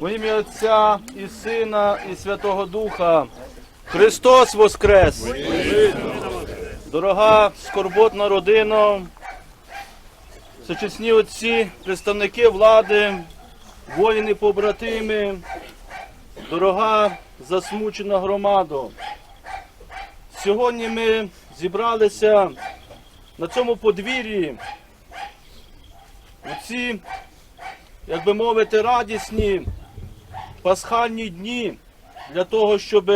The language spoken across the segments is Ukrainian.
Во ім'я Отця і Сина, і Святого Духа. Христос Воскрес! Дорога скорботна родина, сучасні отці, представники влади, воїни побратими, дорога засмучена громада. Сьогодні ми зібралися на цьому подвір'ї у ці, як би мовити, радісні пасхальні дні для того, щоб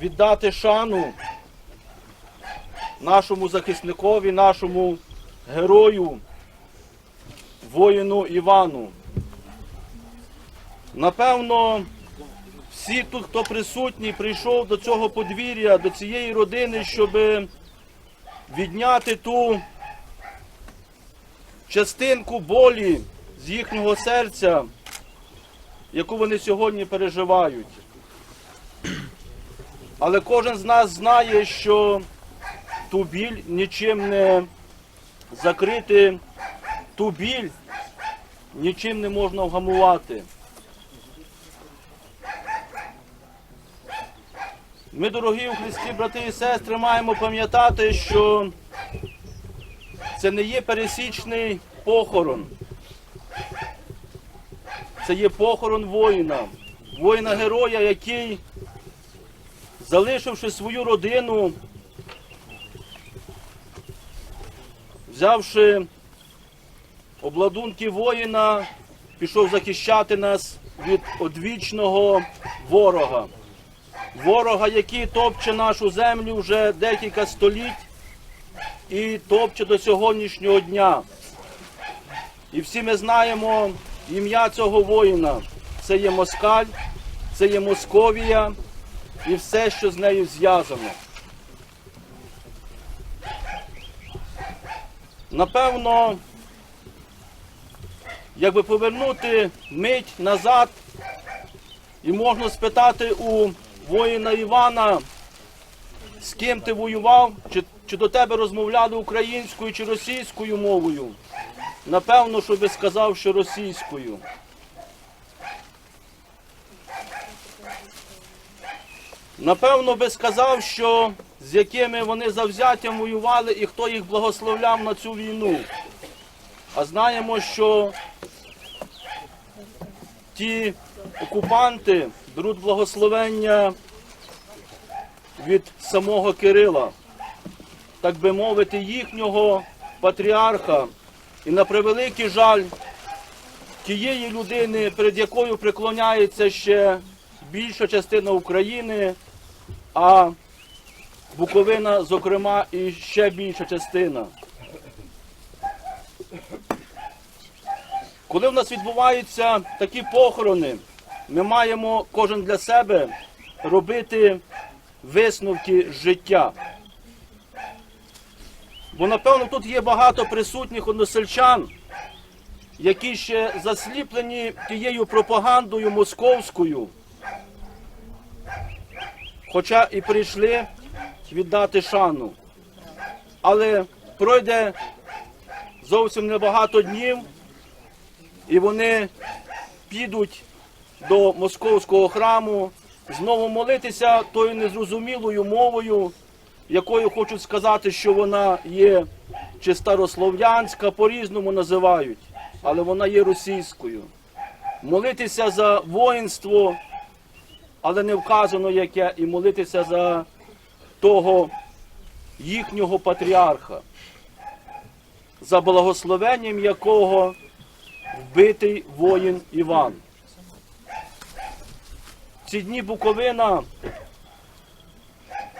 віддати шану нашому захисникові, нашому герою, воїну Івану. Напевно, всі тут, хто присутній, прийшов до цього подвір'я, до цієї родини, щоб відняти ту частинку болі з їхнього серця, яку вони сьогодні переживають. Але кожен з нас знає, що ту біль нічим не закрити, ту біль нічим не можна вгамувати. Ми, дорогі у Христі, брати і сестри, маємо пам'ятати, що це не є пересічний похорон. Це є похорон воїна, воїна-героя, який, залишивши свою родину, взявши обладунки воїна, пішов захищати нас від одвічного ворога. Ворога, який топче нашу землю вже декілька століть і топче до сьогоднішнього дня. І всі ми знаємо ім'я цього воїна. Це є Москаль, це є Московія і все, що з нею зв'язано. Напевно, якби повернути мить назад, і можна спитати у воїна Івана, з ким ти воював, чи, чи до тебе розмовляли українською чи російською мовою. Напевно, що би сказав, що російською. Напевно, би сказав, що з якими вони завзяттям воювали і хто їх благословляв на цю війну. А знаємо, що ті окупанти беруть благословення від самого Кирила, так би мовити, їхнього патріарха. І на превеликий жаль тієї людини, перед якою преклоняється ще більша частина України, а Буковина, зокрема, і ще більша частина. Коли в нас відбуваються такі похорони, ми маємо кожен для себе робити висновки життя. Бо, напевно, тут є багато присутніх односельчан, які ще засліплені тією пропагандою московською, хоча і прийшли віддати шану. Але пройде зовсім небагато днів, і вони підуть до московського храму знову молитися тою незрозумілою мовою, якою хочуть сказати, що вона є чи старослов'янська, по-різному називають, але вона є російською. Молитися за воїнство, але не вказано яке, і молитися за того їхнього патріарха, за благословенням якого вбитий воїн Іван. Ці дні Буковина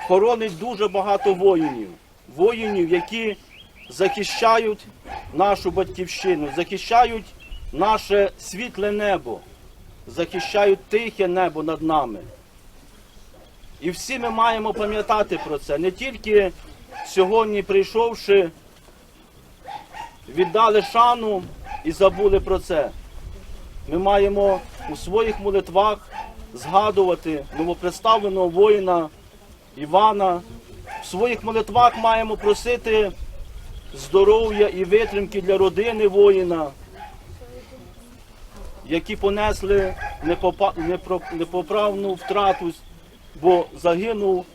хоронить дуже багато воїнів, воїнів, які захищають нашу батьківщину, захищають наше світле небо, захищають тихе небо над нами. І всі ми маємо пам'ятати про це, не тільки сьогодні, прийшовши, віддали шану і забули про це. Ми маємо у своїх молитвах згадувати новопредставленого воїна Івана. В своїх молитвах маємо просити здоров'я і витримки для родини воїна. які понесли непоправну втрату, бо загинув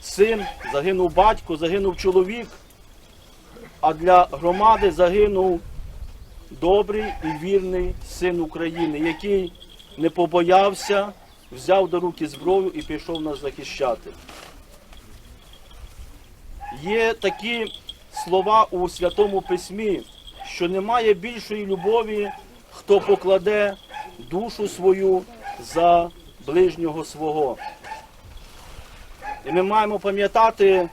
син, загинув батько, загинув чоловік, а для громади загинув добрий і вірний син України, який не побоявся, взяв до руки зброю і пішов нас захищати. Є такі слова у Святому Письмі, що немає більшої любові, хто покладе душу свою за ближнього свого. І ми маємо пам'ятати,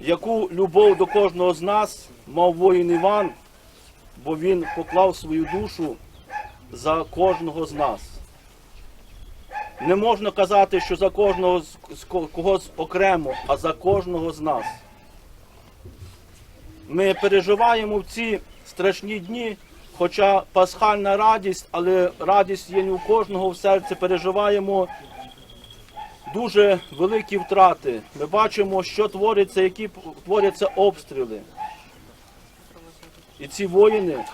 яку любов до кожного з нас мав воїн Іван, бо він поклав свою душу за кожного з нас. Не можна казати, що за кожного з когось окремо, а за кожного з нас. Ми переживаємо в ці страшні дні, хоча пасхальна радість, але радість є не у кожного в серці, переживаємо дуже великі втрати. Ми бачимо, що твориться, які творяться обстріли. І ці воїни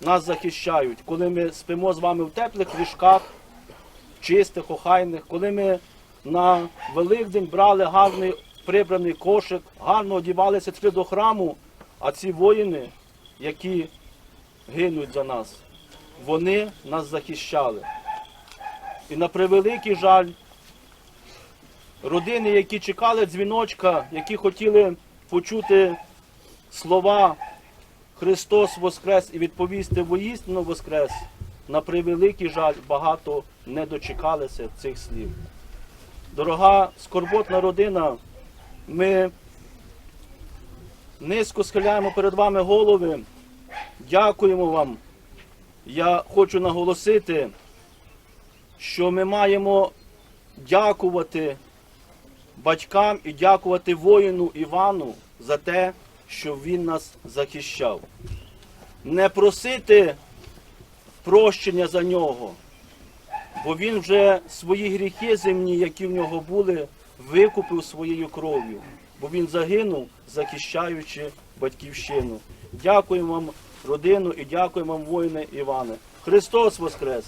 нас захищають, коли ми спимо з вами в теплих ліжках, чистих, охайних, коли ми на Великдень брали гарний прибраний кошик, гарно одівалися йшли до храму, а ці воїни, які гинуть за нас, вони нас захищали. І на превеликий жаль, родини, які чекали дзвіночка, які хотіли почути слова Христос Воскрес і відповісти воістину Воскрес, на превеликий жаль, багато не дочекалися цих слів. Дорога скорботна родина, ми низько схиляємо перед вами голови. Дякуємо вам. Я хочу наголосити, що ми маємо дякувати батькам і дякувати воїну Івану за те, що він нас захищав. Не просити прощення за нього, бо він вже свої гріхи земні, які в нього були, викупив своєю кров'ю, бо він загинув, захищаючи батьківщину. Дякуємо вам, родину, і дякуємо вам, воїни Іване. Христос Воскрес!